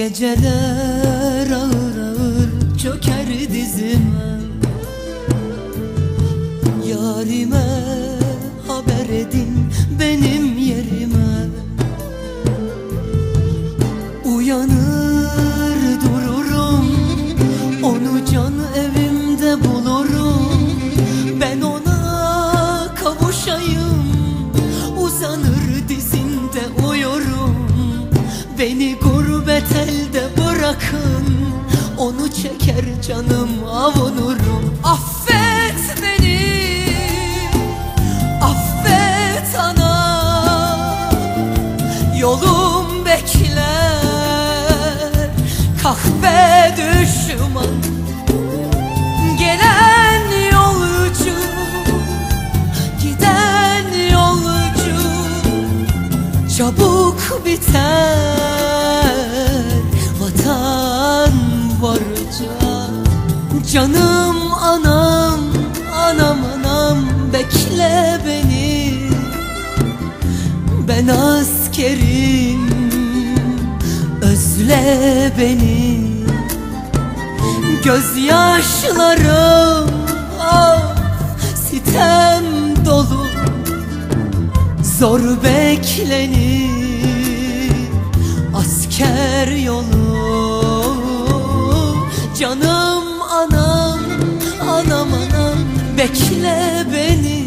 Geceler ağır ağır çöker dizime Yarime haber edin benim yerime. Uyanır dururum Onu can evimde bulurum. Ben ona kavuşayım Uzanır dizinde uyurum. Beni gurbet elde bırakın Onu çeker canım avunurum. Affet beni Affet ana. Yolum bekler Kahve düşman. Gelen yolcu Giden yolcu. Çabuk biter Bekle beni. Ben askerim. Özle beni. Gözyaşlarım ah sitem dolu. Zor beklenir asker yolu. Canım bekle beni.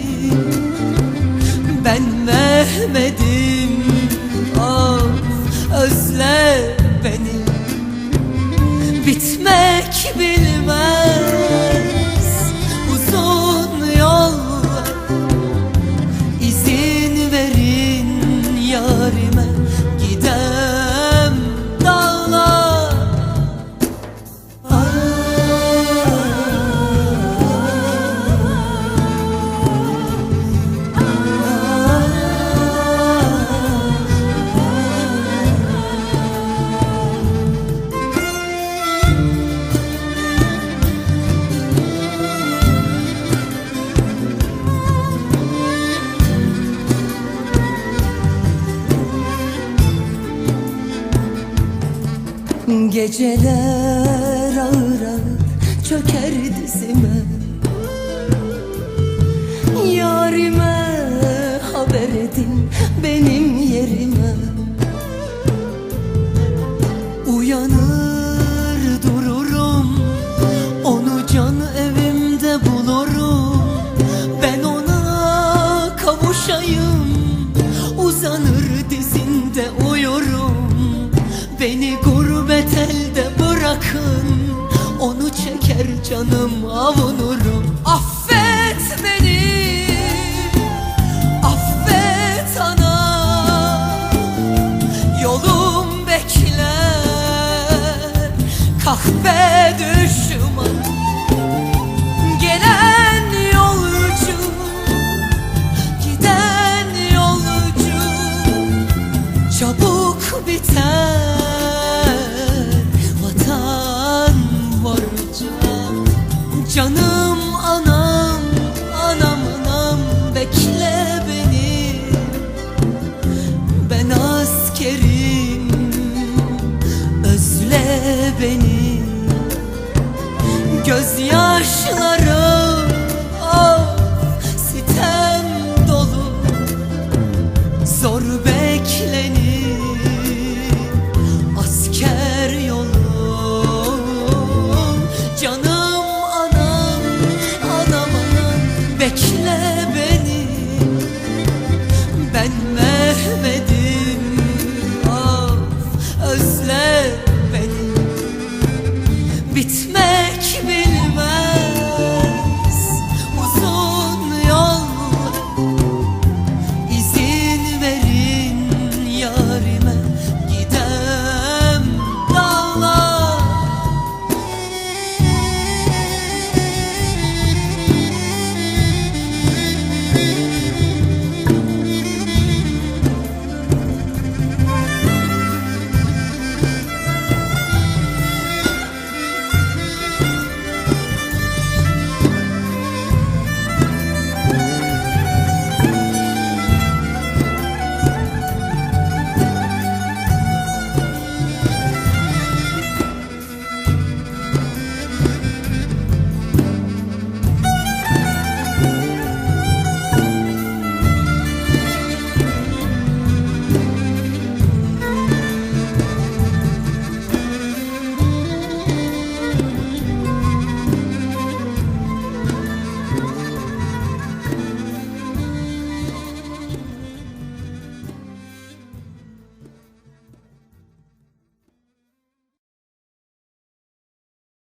Ben Mehmet'im. Ah özle beni. Bitmek bilmez Geceler ağır ağır çöker dizime. Yarime haber edin benim yerime. Uyanır dururum Onu can evimde bulurum. Ben ona kavuşayım Uzanır dizinde uyurum Beni gurbet elde bırakın Onu çeker canım avunurum Canım anam Anam anam Bekle beni. Ben askerim Özle beni. Gözyaşlarım ah sitem dolu. Zor beklenir